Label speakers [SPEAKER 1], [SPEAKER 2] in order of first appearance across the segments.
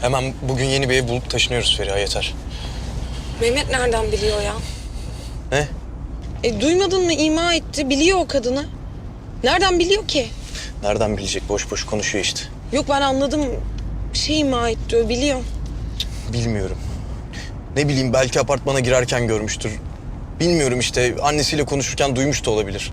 [SPEAKER 1] Hemen bugün yeni bir ev bulup taşınıyoruz Feriha yeter.
[SPEAKER 2] Mehmet nereden biliyor ya?
[SPEAKER 1] Ne?
[SPEAKER 2] E duymadın mı ima etti biliyor o kadını. Nereden biliyor ki?
[SPEAKER 1] Nereden bilecek? Boş boş konuşuyor işte.
[SPEAKER 2] Yok ben anladım. Bir şey ima etti o biliyor.
[SPEAKER 1] Bilmiyorum. Ne bileyim belki apartmana girerken görmüştür. Bilmiyorum işte annesiyle konuşurken duymuş da olabilir.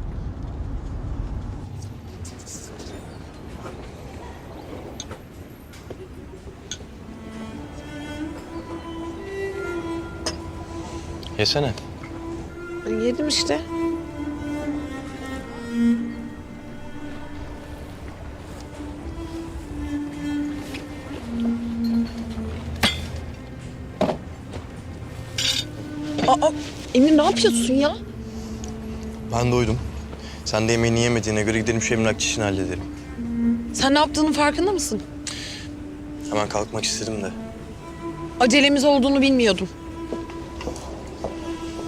[SPEAKER 1] Yesene.
[SPEAKER 2] Yedim işte. Aa, Emir ne yapıyorsun ya?
[SPEAKER 1] Ben doydum. Sen de yemeğini yemediğine göre gidelim şu emlakçı işini halledelim.
[SPEAKER 2] Sen ne yaptığının farkında mısın?
[SPEAKER 1] Hemen kalkmak istedim de.
[SPEAKER 2] Acelemiz olduğunu bilmiyordum.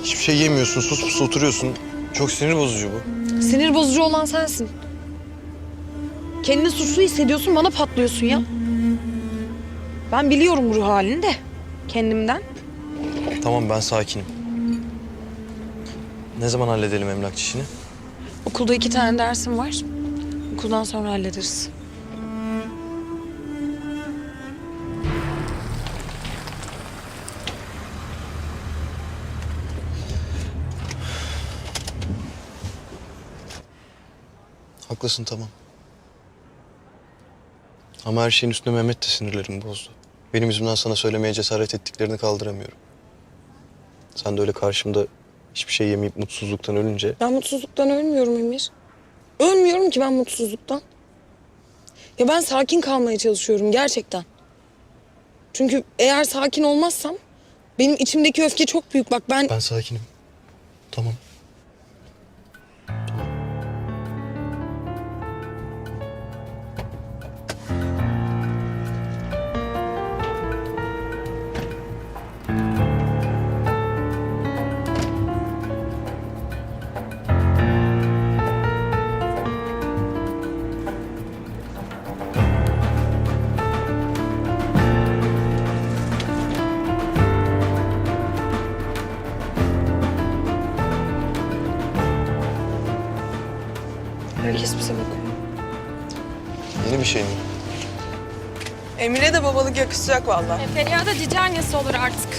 [SPEAKER 1] Hiçbir şey yemiyorsun, sus pus oturuyorsun. Çok sinir bozucu bu.
[SPEAKER 2] Sinir bozucu olan sensin. Kendini suçlu hissediyorsun, bana patlıyorsun ya. Ben biliyorum ruh halini de kendimden.
[SPEAKER 1] Tamam ben sakinim. Ne zaman halledelim emlakçı işini?
[SPEAKER 2] Okulda iki tane dersim var. Okuldan sonra hallederiz.
[SPEAKER 1] Haklısın tamam. Ama her şeyin üstüne Mehmet de sinirlerimi bozdu. Benim yüzümden sana söylemeye cesaret ettiklerini kaldıramıyorum. Sen de öyle karşımda hiçbir şey yemeyip mutsuzluktan ölünce...
[SPEAKER 2] Ben mutsuzluktan ölmüyorum Emir. Ölmüyorum ki ben mutsuzluktan. Ya ben sakin kalmaya çalışıyorum gerçekten. Çünkü eğer sakin olmazsam benim içimdeki öfke çok büyük. Bak ben
[SPEAKER 1] Ben sakinim. Tamam.
[SPEAKER 2] Herkes bize bakıyor.
[SPEAKER 1] Yeni bir şey mi?
[SPEAKER 3] Emine de babalık yakışacak vallahi.
[SPEAKER 4] E, Feriha da cici annesi olur artık.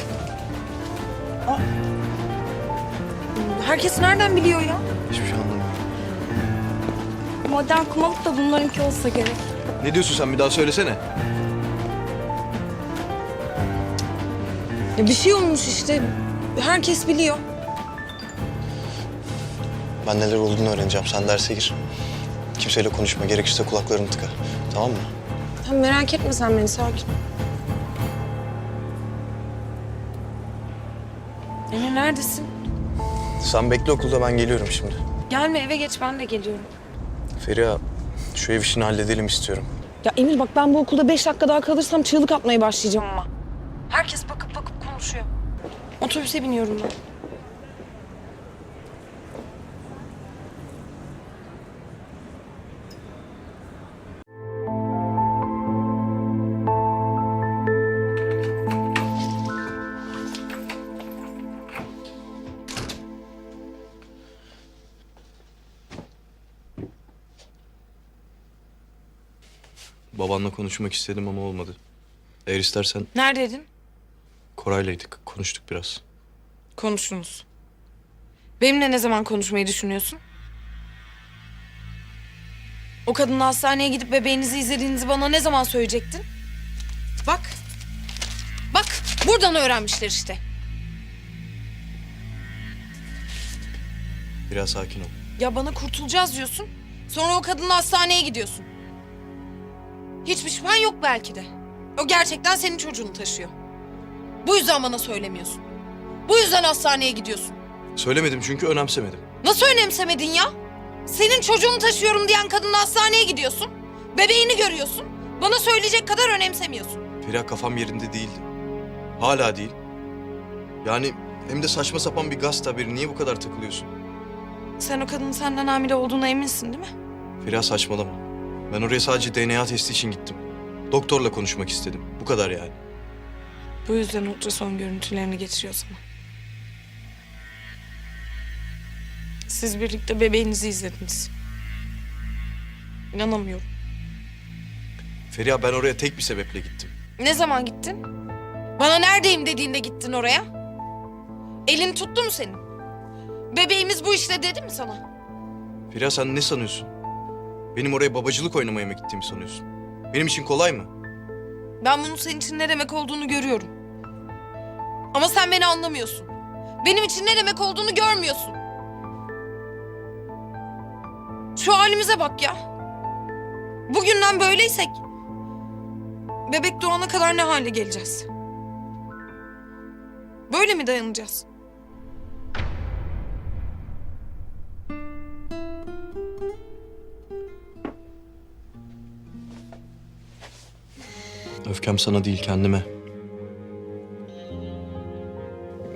[SPEAKER 2] Herkes nereden biliyor ya?
[SPEAKER 1] Hiçbir şey anlamıyorum.
[SPEAKER 4] Modern kumalık da bunlarınki olsa gerek.
[SPEAKER 1] Ne diyorsun sen bir daha söylesene.
[SPEAKER 2] ya bir şey olmuş işte. Herkes biliyor.
[SPEAKER 1] Ben neler olduğunu öğreneceğim. Sen derse gir. Kimseyle konuşma. Gerekirse kulaklarını tıka. Tamam mı?
[SPEAKER 2] Sen merak etme sen beni sakin. Emir neredesin?
[SPEAKER 1] Sen bekle okulda ben geliyorum şimdi.
[SPEAKER 2] Gelme eve geç ben de geliyorum.
[SPEAKER 1] Feriha şu ev işini halledelim istiyorum.
[SPEAKER 2] Ya Emir bak ben bu okulda beş dakika daha kalırsam çığlık atmaya başlayacağım ama. Herkes bakıp bakıp konuşuyor. Otobüse biniyorum ben.
[SPEAKER 1] Babanla konuşmak istedim ama olmadı. Eğer istersen
[SPEAKER 2] Neredeydin?
[SPEAKER 1] Koray'laydık. Konuştuk biraz.
[SPEAKER 2] Konuştunuz. Benimle ne zaman konuşmayı düşünüyorsun? O kadınla hastaneye gidip bebeğinizi izlediğinizi bana ne zaman söyleyecektin? Bak. Bak buradan öğrenmişler işte.
[SPEAKER 1] Biraz sakin ol.
[SPEAKER 2] Ya bana kurtulacağız diyorsun. Sonra o kadınla hastaneye gidiyorsun. Hiçbir şüphen yok belki de. O gerçekten senin çocuğunu taşıyor. Bu yüzden bana söylemiyorsun. Bu yüzden hastaneye gidiyorsun.
[SPEAKER 1] Söylemedim çünkü önemsemedim.
[SPEAKER 2] Nasıl önemsemedin ya? Senin çocuğunu taşıyorum diyen kadınla hastaneye gidiyorsun. Bebeğini görüyorsun. Bana söyleyecek kadar önemsemiyorsun.
[SPEAKER 1] Feriha kafam yerinde değildi. Hala değil. Yani hem de saçma sapan bir gazete haberi. Niye bu kadar takılıyorsun?
[SPEAKER 2] Sen o kadının senden hamile olduğuna eminsin değil mi?
[SPEAKER 1] Feriha saçmalama. Ben oraya sadece DNA testi için gittim. Doktorla konuşmak istedim. Bu kadar yani.
[SPEAKER 2] Bu yüzden ultrason görüntülerini getiriyor sana. Siz birlikte bebeğinizi izlediniz. İnanamıyorum.
[SPEAKER 1] Feriha ben oraya tek bir sebeple gittim.
[SPEAKER 2] Ne zaman gittin? Bana neredeyim dediğinde gittin oraya. Elini tuttu mu senin? Bebeğimiz bu işte dedi mi sana?
[SPEAKER 1] Feriha sen ne sanıyorsun? Benim oraya babacılık oynamaya mı gittiğimi sanıyorsun? Benim için kolay mı?
[SPEAKER 2] Ben bunun senin için ne demek olduğunu görüyorum. Ama sen beni anlamıyorsun. Benim için ne demek olduğunu görmüyorsun. Şu halimize bak ya. Bugünden böyleysek... Bebek doğana kadar ne hale geleceğiz? Böyle mi dayanacağız?
[SPEAKER 1] Öfkem sana değil kendime.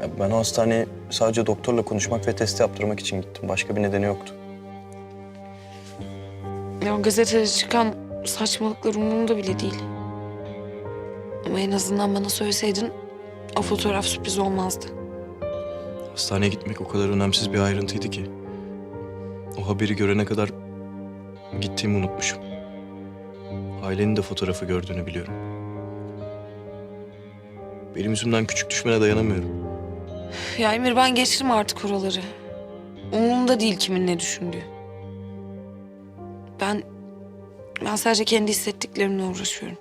[SPEAKER 1] Ya ben o hastaneye sadece doktorla konuşmak ve test yaptırmak için gittim. Başka bir nedeni yoktu.
[SPEAKER 2] Ya gazetede çıkan saçmalıklar umurumda bile değil. Ama en azından bana söyleseydin o fotoğraf sürpriz olmazdı.
[SPEAKER 1] Hastaneye gitmek o kadar önemsiz bir ayrıntıydı ki. O haberi görene kadar gittiğimi unutmuşum. Ailenin de fotoğrafı gördüğünü biliyorum. Benim yüzümden küçük düşmene dayanamıyorum.
[SPEAKER 2] Ya Emir ben geçtim artık oraları. Umurumda değil kimin ne düşündüğü. Ben ben sadece kendi hissettiklerimle uğraşıyorum.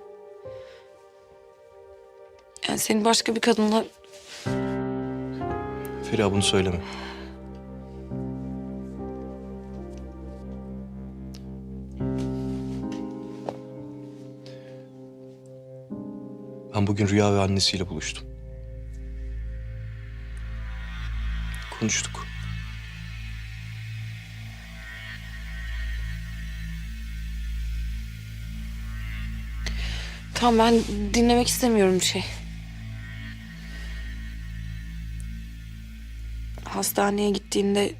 [SPEAKER 2] Yani senin başka bir kadınla
[SPEAKER 1] Feriha bunu söyleme. Bugün Rüya ve annesiyle buluştum. Konuştuk.
[SPEAKER 2] Tamam ben dinlemek istemiyorum bir şey. Hastaneye gittiğinde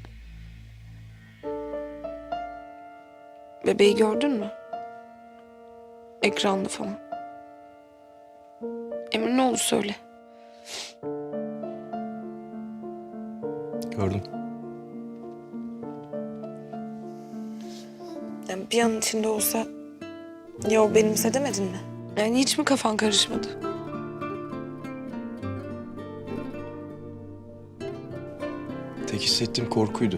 [SPEAKER 2] bebeği gördün mü? Ekranda falan. Olur söyle.
[SPEAKER 1] Gördüm.
[SPEAKER 2] Yani bir an içinde olsa ya o benimse demedin mi? Yani hiç mi kafan karışmadı?
[SPEAKER 1] Tek hissettiğim korkuydu.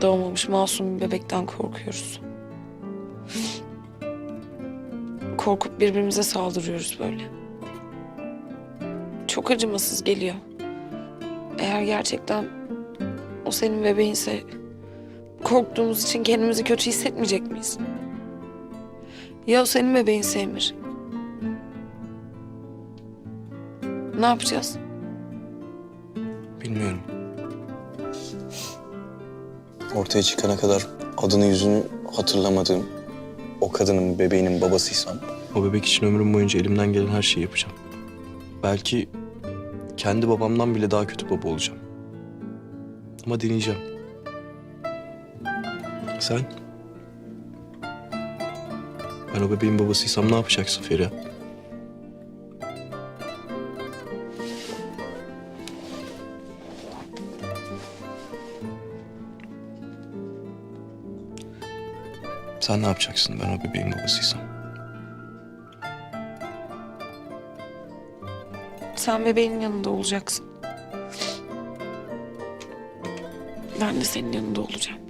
[SPEAKER 2] Doğmamış masum bir bebekten korkuyoruz. Korkup birbirimize saldırıyoruz böyle. Çok acımasız geliyor. Eğer gerçekten o senin bebeğinse korktuğumuz için kendimizi kötü hissetmeyecek miyiz? Ya o senin bebeğinse Emir? Ne yapacağız?
[SPEAKER 1] Bilmiyorum. Ortaya çıkana kadar adını yüzünü hatırlamadığım o kadının bebeğinin babasıysam... O bebek için ömrüm boyunca elimden gelen her şeyi yapacağım. Belki kendi babamdan bile daha kötü baba olacağım. Ama deneyeceğim. Sen? Ben o bebeğin babasıysam ne yapacaksın Feriha? Sen ne yapacaksın ben o bebeğin babasıysam?
[SPEAKER 2] Sen bebeğin yanında olacaksın. Ben de senin yanında olacağım.